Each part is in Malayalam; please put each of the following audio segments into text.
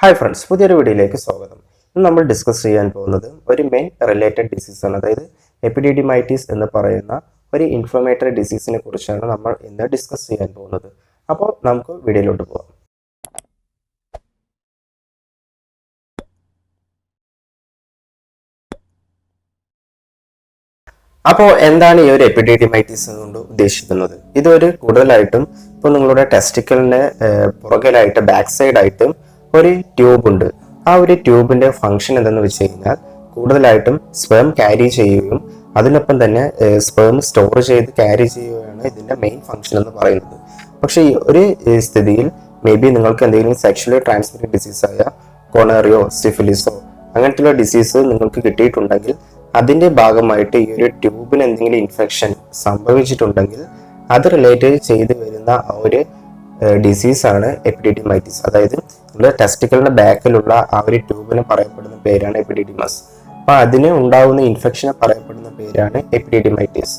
ഹായ് ഫ്രണ്ട്സ് പുതിയൊരു വീഡിയോയിലേക്ക് സ്വാഗതം. ഇന്ന് നമ്മൾ ഡിസ്കസ് ചെയ്യാൻ പോകുന്നത് ഒരു മെയിൻ റിലേറ്റഡ് ഡിസീസ് ആണ്. അതായത് എപ്പിഡിഡിമൈറ്റിസ് എന്ന് പറയുന്ന ഒരു ഇൻഫ്ലമേറ്ററി ഡിസീസിനെ കുറിച്ചാണ് നമ്മൾ ഇന്ന് ഡിസ്കസ് ചെയ്യാൻ പോകുന്നത്. അപ്പോൾ നമുക്ക് വീഡിയോയിലോട്ട് പോകാം അപ്പോൾ എന്താണ് ഈ ഒരു എപ്പിഡിഡിമൈറ്റിസ് കൊണ്ട് ഉദ്ദേശിക്കുന്നത്? ഇതൊരു കൂടുതലായിട്ടും ഇപ്പോൾ നിങ്ങളുടെ ടെസ്റ്റിക്കലിന് പുറകിലായിട്ട് ബാക്ക് സൈഡ് ആയിട്ട് ഒരു ട്യൂബ് ഉണ്ട്. ആ ഒരു ട്യൂബിന്റെ ഫംഗ്ഷൻ എന്തെന്ന് വെച്ച് കഴിഞ്ഞാൽ കൂടുതലായിട്ടും സ്പേം ക്യാരി ചെയ്യുകയും അതിനൊപ്പം തന്നെ സ്പേം സ്റ്റോർ ചെയ്ത് ക്യാരി ചെയ്യുകയാണ് ഇതിന്റെ മെയിൻ ഫംഗ്ഷൻ എന്ന് പറയുന്നത്. പക്ഷേ ഒരു സ്ഥിതിയിൽ മേ ബി നിങ്ങൾക്ക് എന്തെങ്കിലും സെക്ഷലി ട്രാൻസ്മിറ്റഡ് ഡിസീസ് ആയ കൊണറിയോ സിഫിലിസോ അങ്ങനത്തെയുള്ള ഡിസീസ് നിങ്ങൾക്ക് കിട്ടിയിട്ടുണ്ടെങ്കിൽ അതിന്റെ ഭാഗമായിട്ട് ഈ ഒരു ട്യൂബിന് എന്തെങ്കിലും ഇൻഫെക്ഷൻ സംഭവിച്ചിട്ടുണ്ടെങ്കിൽ അത് റിലേറ്റഡ് ചെയ്ത് വരുന്ന ഒരു ഡിസീസാണ് എപ്പിഡിറ്റിമൈറ്റിസ് അതായത് നമ്മുടെ ടെസ്റ്റിക്കലിന്റെ ബാക്കിലുള്ള ആ ഒരു ട്യൂബിന് പറയപ്പെടുന്ന പേരാണ് എപ്പിഡിഡിമസ് അപ്പൊ അതിന് ഉണ്ടാവുന്ന ഇൻഫെക്ഷനെ പറയപ്പെടുന്ന പേരാണ് എപ്പിഡിഡിമൈറ്റിസ്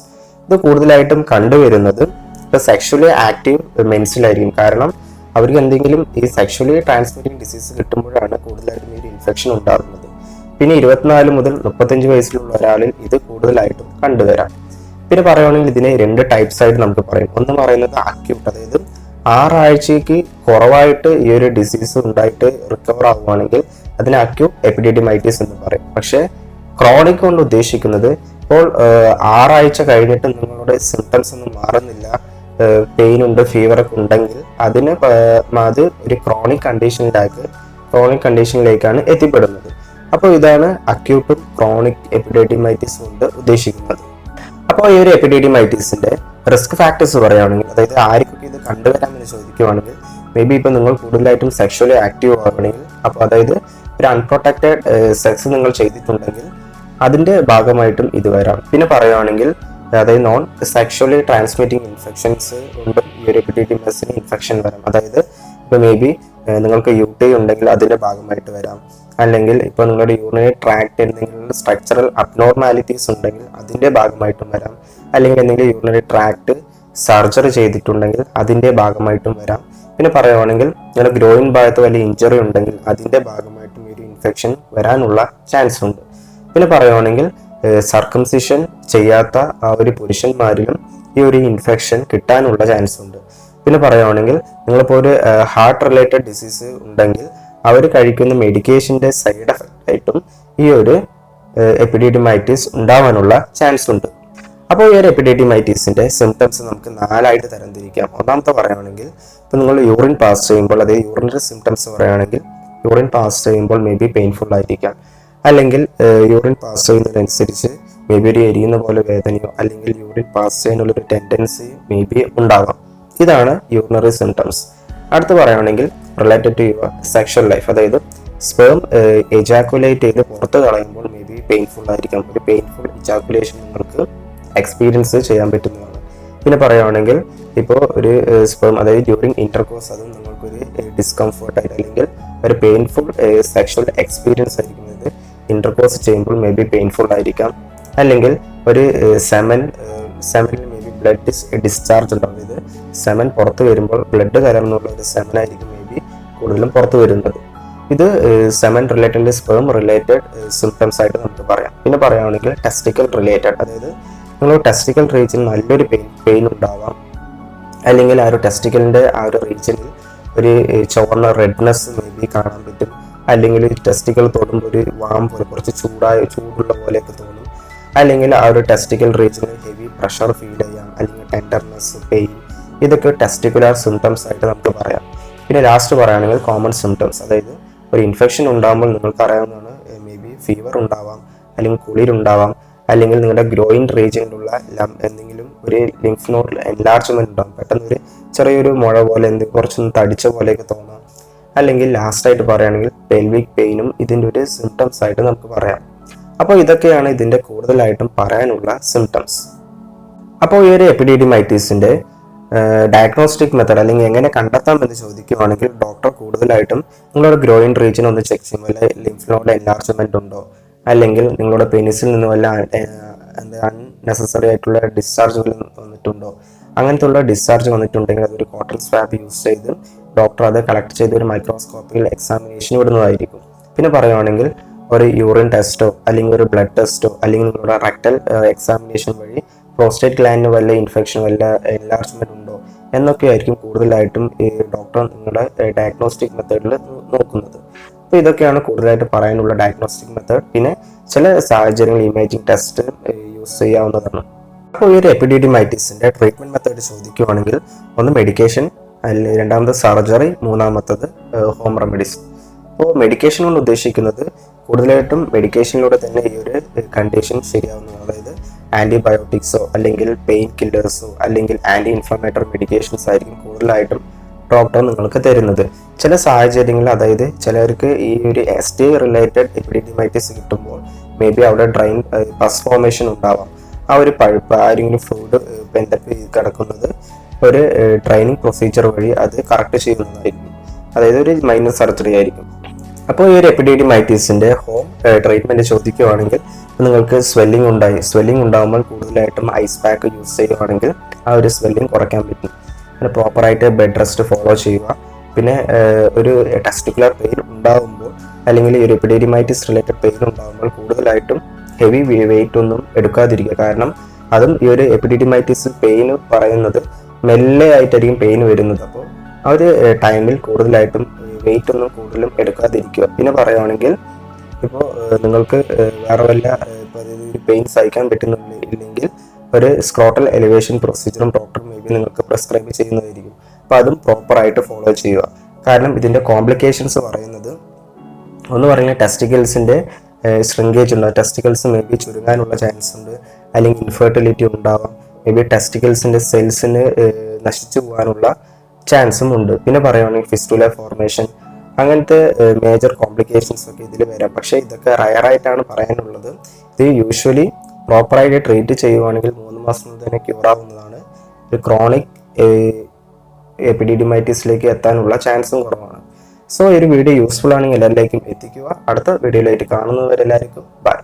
ഇത് കൂടുതലായിട്ടും കണ്ടുവരുന്നത് ഇപ്പൊ സെക്ഷലി ആക്റ്റീവ് മെൻസിലായിരിക്കും കാരണം അവർക്ക് എന്തെങ്കിലും ഈ സെക്ഷലി ട്രാൻസ്മിറ്റിംഗ് ഡിസീസ് കിട്ടുമ്പോഴാണ് കൂടുതലായിട്ടും ഈ ഒരു ഇൻഫെക്ഷൻ ഉണ്ടാകുന്നത്. പിന്നെ ഇരുപത്തിനാല് മുതൽ മുപ്പത്തഞ്ച് വയസ്സിലുള്ള ഒരാളിൽ ഇത് കൂടുതലായിട്ടും കണ്ടുവരാം. പിന്നെ പറയുകയാണെങ്കിൽ ഇതിനെ രണ്ട് ടൈപ്സ് ആയിട്ട് നമുക്ക് പറയാം. ഒന്ന് പറയുന്നത് അക്യൂട്ട് അതായത് ആറാഴ്ചയ്ക്ക് കുറവായിട്ട് ഈ ഒരു ഡിസീസ് ഉണ്ടായിട്ട് റിക്കവർ ആവുകയാണെങ്കിൽ അതിനെ അക്യൂട്ട് എപ്പിഡിഡിമൈറ്റിസ് എന്ന് പറയും. പക്ഷേ ക്രോണിക് കൊണ്ട് ഉദ്ദേശിക്കുന്നത് ഇപ്പോൾ ആറാഴ്ച കഴിഞ്ഞിട്ട് നിങ്ങളുടെ സിംറ്റംസ് ഒന്നും മാറുന്നില്ല പെയിൻ ഉണ്ട് ഫീവറൊക്കെ ഉണ്ടെങ്കിൽ അതിന് അത് ഒരു ക്രോണിക് കണ്ടീഷനിലേക്ക് ക്രോണിക് കണ്ടീഷനിലേക്കാണ് എത്തിപ്പെടുന്നത്. അപ്പോൾ ഇതാണ് അക്യൂട്ടും ക്രോണിക് എപ്പിഡൈറ്റിമൈറ്റിസ് കൊണ്ട് ഉദ്ദേശിക്കുന്നത്. അപ്പോൾ ഈ ഒരു എപ്പിഡൈറ്റിമൈറ്റിസിന്റെ റിസ്ക് ഫാക്ടേഴ്സ് പറയുകയാണെങ്കിൽ അതായത് ആർക്കൊക്കെ ഇത് കണ്ടുവരാമെന്ന് ചോദിക്കുവാണെങ്കിൽ മേ ബി ഇപ്പോൾ നിങ്ങൾ കൂടുതലായിട്ടും സെക്ഷലി ആക്റ്റീവ് ആവണമെങ്കിൽ അപ്പോൾ അതായത് ഒരു അൺപ്രൊട്ടക്റ്റഡ് സെക്സ് നിങ്ങൾ ചെയ്തിട്ടുണ്ടെങ്കിൽ അതിന്റെ ഭാഗമായിട്ടും ഇത് വരാം. പിന്നെ പറയുകയാണെങ്കിൽ അതായത് നോൺ സെക്ഷലി ട്രാൻസ്മിറ്റിംഗ് ഇൻഫെക്ഷൻസ് ഉണ്ട്. ഈ ഒരു എപ്പിഡൈറ്റിമസിന് ഇൻഫെക്ഷൻ വരാം. അതായത് ഇപ്പോൾ മേ ബി നിങ്ങൾക്ക് യു ടി ഉണ്ടെങ്കിൽ അതിന്റെ ഭാഗമായിട്ട് വരാം. അല്ലെങ്കിൽ ഇപ്പോൾ നിങ്ങളുടെ യൂറിനറി ട്രാക്ട് എന്തെങ്കിലും സ്ട്രക്ചറൽ അബ്നോർമാലിറ്റീസ് ഉണ്ടെങ്കിൽ അതിന്റെ ഭാഗമായിട്ടും വരാം. അല്ലെങ്കിൽ എന്തെങ്കിലും യൂറിനറി ട്രാക്ട് സർജറി ചെയ്തിട്ടുണ്ടെങ്കിൽ അതിന്റെ ഭാഗമായിട്ടും വരാം. പിന്നെ പറയുവാണെങ്കിൽ നിങ്ങളുടെ ഗ്രോയിൻ ഭാഗത്ത് വലിയ ഇഞ്ചറി ഉണ്ടെങ്കിൽ അതിന്റെ ഭാഗമായിട്ടും ഒരു ഇൻഫെക്ഷൻ വരാനുള്ള ചാൻസ് ഉണ്ട്. പിന്നെ പറയുവാണെങ്കിൽ സർക്കംസിഷൻ ചെയ്യാത്ത ആ ഒരു പുരുഷന്മാരിലും ഈ ഒരു ഇൻഫെക്ഷൻ കിട്ടാനുള്ള ചാൻസ് ഉണ്ട്. പിന്നെ പറയുവാണെങ്കിൽ നിങ്ങളിപ്പോൾ ഒരു ഹാർട്ട് റിലേറ്റഡ് ഡിസീസ് ഉണ്ടെങ്കിൽ അവർ കഴിക്കുന്ന മെഡിക്കേഷന്റെ സൈഡ് എഫക്റ്റ് ആയിട്ടും ഈ ഒരു എപ്പിഡിഡിമൈറ്റിസ് ഉണ്ടാവാനുള്ള ചാൻസ് ഉണ്ട്. അപ്പോൾ ഈ ഒരു എപ്പിഡൈറ്റിമൈറ്റീസിന്റെ സിംറ്റംസ് നമുക്ക് നാലായിട്ട് തരംതിരിക്കാം. ഒന്നാമത്തെ പറയുകയാണെങ്കിൽ ഇപ്പോൾ നിങ്ങൾ യൂറിൻ പാസ് ചെയ്യുമ്പോൾ അതായത് യൂറിന്റെ സിംറ്റംസ് പറയുകയാണെങ്കിൽ യൂറിൻ പാസ് ചെയ്യുമ്പോൾ മേ ബി പെയിൻഫുൾ ആയിരിക്കാം. അല്ലെങ്കിൽ യൂറിൻ പാസ് ചെയ്യുന്നതിനനുസരിച്ച് മേ ബി ഒരു എരിയുന്ന പോലെ വേദനയോ അല്ലെങ്കിൽ യൂറിൻ പാസ് ചെയ്യാനുള്ളൊരു ടെൻഡൻസി മേ ബി ഉണ്ടാകാം ഇതാണ് യൂറിനറി സിംറ്റംസ് അടുത്ത് പറയുകയാണെങ്കിൽ related to your sexual life അതായത് സ്പേം എജാക്കുലേറ്റ് ചെയ്ത് പുറത്ത് കളയുമ്പോൾ മേ ബി പെയിൻഫുൾ ആയിരിക്കാം. ഒരു പെയിൻഫുൾ ഇജാക്കുലേഷൻ നിങ്ങൾക്ക് എക്സ്പീരിയൻസ് ചെയ്യാൻ പറ്റുന്നതാണ്. പിന്നെ പറയുകയാണെങ്കിൽ ഇപ്പോൾ ഒരു സ്പേം അതായത് ഡ്യൂറിങ് ഇന്റർകോഴ്സ് അതും നിങ്ങൾക്കൊരു ഡിസ്കംഫർട്ട് ആയിട്ട് അല്ലെങ്കിൽ ഒരു പെയിൻഫുൾ സെക്ഷൽ എക്സ്പീരിയൻസ് ആയിരിക്കുന്നത് ഇന്റർകോഴ്സ് ചെയ്യുമ്പോൾ മേ ബി പെയിൻഫുൾ ആയിരിക്കാം. അല്ലെങ്കിൽ ഒരു സെമൻ സെമനിൽ മേ ബി ബ്ലഡ് ഡിസ്ചാർജ് ഉണ്ടാവും. ഇത് സെമൻ പുറത്ത് വരുമ്പോൾ ബ്ലഡ് കലർന്നുള്ള ഒരു ബി കൂടുതലും പുറത്തു വരുന്നത്. ഇത് semen related sperm related symptoms ആയിട്ട് നമുക്ക് പറയാം. പിന്നെ പറയുകയാണെങ്കിൽ ടെസ്റ്റിക്കൽ റിലേറ്റഡ് അതായത് നിങ്ങൾ ടെസ്റ്റിക്കൽ റീജിയൻ നല്ലൊരു പെയിൻ പെയിൻ ഉണ്ടാവാം. അല്ലെങ്കിൽ ആ ഒരു ടെസ്റ്റിക്കലിന്റെ ആ ഒരു റീജിയനിൽ ഒരു ചുവന്ന റെഡ്നെസ് മേ ബി കാണാൻ പറ്റും. അല്ലെങ്കിൽ ടെസ്റ്റിക്കൽ തൊടുമ്പോൾ ഒരു വാം പോലെ കുറച്ച് ചൂടായ ചൂടുള്ള പോലെയൊക്കെ തോന്നും. അല്ലെങ്കിൽ ആ ഒരു ടെസ്റ്റിക്കൽ റീജിയനിൽ ഹെവി പ്രഷർ ഫീൽ ചെയ്യാം. അല്ലെങ്കിൽ ടെൻഡർനെസ് പെയിൻ ഇതൊക്കെ ടെസ്റ്റിക്കുലർ സിംറ്റംസ് ആയിട്ട് നമുക്ക് പറയാം. പിന്നെ ലാസ്റ്റ് പറയുകയാണെങ്കിൽ കോമൺ സിംറ്റംസ് അതായത് ഒരു ഇൻഫെക്ഷൻ ഉണ്ടാകുമ്പോൾ നിങ്ങൾക്ക് അറിയാവുന്നതാണ് മേ ബി ഫീവർ ഉണ്ടാവാം അല്ലെങ്കിൽ കുളിരുണ്ടാവാം അല്ലെങ്കിൽ നിങ്ങളുടെ ഗ്രോയിൻ റീജിയനിലുള്ള ലം- എന്തെങ്കിലും ഒരു ലിംഫ് നോഡിൽ എൻലാർജ്മെന്റ് ഉണ്ടാകും പെട്ടെന്ന് ഒരു ചെറിയൊരു മുഴ പോലെ എന്ത് കുറച്ചൊന്ന് തടിച്ച പോലെയൊക്കെ തോന്നാം. അല്ലെങ്കിൽ ലാസ്റ്റായിട്ട് പറയുകയാണെങ്കിൽ പെൽവിക് പെയിനും ഇതിന്റെ ഒരു സിംറ്റംസ് ആയിട്ട് നമുക്ക് പറയാം. അപ്പോൾ ഇതൊക്കെയാണ് ഇതിന്റെ കൂടുതലായിട്ടും പറയാനുള്ള സിംറ്റംസ് അപ്പോൾ ഈ ഒരു എപ്പിഡിഡിമൈറ്റീസിന്റെ ഡയഗ്നോസ്റ്റിക് മെത്തേഡ് അല്ലെങ്കിൽ എങ്ങനെ കണ്ടെത്താം എന്ന് ചോദിക്കുകയാണെങ്കിൽ ഡോക്ടർ കൂടുതലായിട്ടും നിങ്ങളുടെ ഗ്രോയിൻ റീജിയൻ ഒന്ന് ചെക്ക് ചെയ്യും വല്ല ലിംഫ് നോഡ് എൻലാർജ്മെന്റ് ഉണ്ടോ? അല്ലെങ്കിൽ നിങ്ങളുടെ പെനിസിൽ നിന്ന് വല്ല അൺനെസസറി ആയിട്ടുള്ള ഡിസ്ചാർജ് വന്നിട്ടുണ്ടോ? അങ്ങനത്തെ ഉള്ള ഡിസ്ചാർജ് വന്നിട്ടുണ്ടെങ്കിൽ അതൊരു കോട്ടൺ സ്വാബ് യൂസ് ചെയ്ത് ഡോക്ടർ അത് കളക്ട് ചെയ്ത് ഒരു മൈക്രോസ്കോപ്പിൽ എക്സാമിനേഷൻ വിടുന്നതായിരിക്കും പിന്നെ പറയുവാണെങ്കിൽ ഒരു യൂറിൻ ടെസ്റ്റോ അല്ലെങ്കിൽ ഒരു ബ്ലഡ് ടെസ്റ്റോ അല്ലെങ്കിൽ നിങ്ങളുടെ റെക്ടൽ എക്സാമിനേഷൻ വഴി പ്രോസ്റ്റേറ്റ് ഗ്ലാൻഡിന് വല്ല ഇൻഫെക്ഷൻ വല്ല എൻലാർജ്മെന്റ് ഉണ്ടോ എന്നൊക്കെ ആയിരിക്കും കൂടുതലായിട്ടും ഈ ഡോക്ടർ നിങ്ങളുടെ ഡയഗ്നോസ്റ്റിക് മെത്തേഡിൽ നോക്കുന്നത്. അപ്പോൾ ഇതൊക്കെയാണ് കൂടുതലായിട്ട് പറയാനുള്ള ഡയഗ്നോസ്റ്റിക് മെത്തേഡ് പിന്നെ ചില സാഹചര്യങ്ങളിൽ ഇമേജിംഗ് ടെസ്റ്റ് യൂസ് ചെയ്യാവുന്നതാണ്. അപ്പോൾ ഈ ഒരു എപ്പിഡിഡിമൈറ്റിസിന്റെ ട്രീറ്റ്മെന്റ് മെത്തേഡ് ചോദിക്കുവാണെങ്കിൽ ഒന്ന് മെഡിക്കേഷൻ അല്ലെങ്കിൽ രണ്ടാമത് സർജറി മൂന്നാമത്തത് ഹോം റെമഡീസ് അപ്പോൾ മെഡിക്കേഷൻ കൊണ്ട് ഉദ്ദേശിക്കുന്നത് കൂടുതലായിട്ടും മെഡിക്കേഷനിലൂടെ തന്നെ ഈ ഒരു കണ്ടീഷൻ ശരിയാവുന്നു അതായത് ആന്റിബയോട്ടിക്സോ അല്ലെങ്കിൽ പെയിൻ കില്ലേഴ്സോ അല്ലെങ്കിൽ ആന്റി ഇൻഫ്ലമേറ്ററി മെഡിക്കേഷൻസ് ആയിരിക്കും കൂടുതലായിട്ടും ഡോക്ടർ നിങ്ങൾക്ക് തരുന്നത്. ചില സാഹചര്യങ്ങളിൽ അതായത് ചിലർക്ക് ഈ ഒരു എസ് ടി റിലേറ്റഡ് എപ്പിഡിമൈറ്റിസ് കിട്ടുമ്പോൾ മേ ബി അവിടെ ഡ്രൈൻ പസ് ഫോർമേഷൻ ഉണ്ടാവാം. ആ ഒരു പഴുപ്പ് ആരെങ്കിലും ഫ്ലൂഡ് ബെൻഡപ്പ് ചെയ്ത് കിടക്കുന്നത് ഒരു ട്രെയിനിങ് പ്രൊസീജിയർ വഴി അത് കറക്റ്റ് ചെയ്യുന്നതായിരിക്കും. അതായത് ഒരു മൈനർ സർജറി ആയിരിക്കും. അപ്പോൾ ഈ ഒരു എപ്പിഡിഡിമൈറ്റീസിന്റെ ഹോം ട്രീറ്റ്മെന്റ് ചോദിക്കുകയാണെങ്കിൽ നിങ്ങൾക്ക് സ്വെല്ലിംഗ് ഉണ്ടായി. സ്വെല്ലിംഗ് ഉണ്ടാകുമ്പോൾ കൂടുതലായിട്ടും ഐസ് പാക്ക് യൂസ് ചെയ്യുകയാണെങ്കിൽ ആ ഒരു സ്വെല്ലിംഗ് കുറയ്ക്കാൻ പറ്റും. പിന്നെ പ്രോപ്പറായിട്ട് ബെഡ് റെസ്റ്റ് ഫോളോ ചെയ്യുക. പിന്നെ ഒരു ടെസ്റ്റിക്കുലർ പെയിൻ ഉണ്ടാകുമ്പോൾ അല്ലെങ്കിൽ എപ്പിഡിഡിമൈറ്റിസ് റിലേറ്റഡ് പെയിൻ ഉണ്ടാകുമ്പോൾ കൂടുതലായിട്ടും ഹെവി വെയിറ്റ് ഒന്നും എടുക്കാതിരിക്കുക. കാരണം അതും ഈ ഒരു എപ്പിഡിഡിമൈറ്റിസ് പെയിൻ പറയുന്നത് മെല്ലെ ആയിട്ടായിരിക്കും പെയിൻ വരുന്നത്. അപ്പോൾ ആ ഒരു ടൈമിൽ കൂടുതലായിട്ടും വെയിറ്റ് ഒന്നും കൂടുതലും എടുക്കാതിരിക്കുക. പിന്നെ പറയുകയാണെങ്കിൽ ഇപ്പോൾ നിങ്ങൾക്ക് വേറെ വല്ല പെയിൻ സഹിക്കാൻ പറ്റുന്നില്ല ഇല്ലെങ്കിൽ ഒരു സ്ക്രോട്ടൽ എലിവേഷൻ പ്രൊസീജിയറും ഡോക്ടർ മേ ബി നിങ്ങൾക്ക് പ്രിസ്ക്രൈബ് ചെയ്യുന്നതായിരിക്കും. അപ്പോൾ അതും പ്രോപ്പറായിട്ട് ഫോളോ ചെയ്യുക. കാരണം ഇതിന്റെ കോംപ്ലിക്കേഷൻസ് പറയുന്നത് ഒന്ന് പറയുന്നത് ടെസ്റ്റിക്കൽസിന്റെ ശ്രിങ്കേജ് ഉണ്ടാവും ടെസ്റ്റിക്കൽസ് മേ ബി ചുരുങ്ങാനുള്ള ചാൻസ് ഉണ്ട്. അല്ലെങ്കിൽ ഇൻഫെർട്ടിലിറ്റി ഉണ്ടാവാം. മേ ബി ടെസ്റ്റിക്കൽസിന്റെ സെൽസിന് നശിച്ചു പോകാനുള്ള ചാൻസും ഉണ്ട്. പിന്നെ പറയുകയാണെങ്കിൽ ഫിസ്റ്റുല ഫോർമേഷൻ അങ്ങനത്തെ മേജർ കോംപ്ലിക്കേഷൻസ് ഒക്കെ ഇതിൽ വരാം. പക്ഷേ ഇതൊക്കെ റയറായിട്ടാണ് പറയാനുള്ളത്. ഇത് യൂഷ്വലി പ്രോപ്പറായിട്ട് ട്രീറ്റ് ചെയ്യുവാണെങ്കിൽ മൂന്ന് മാസം തന്നെ ക്യൂർ ആവുന്നതാണ്. ഒരു ക്രോണിക് എപ്പിഡിഡിമൈറ്റിസിലേക്ക് എത്താനുള്ള ചാൻസും കുറവാണ്. സോ ഈ ഒരു വീഡിയോ യൂസ്ഫുൾ ആണെങ്കിൽ എല്ലാവർക്കും എത്തിക്കുക. അടുത്ത വീഡിയോയിലായിട്ട് കാണുന്നവരെല്ലാവർക്കും ബൈ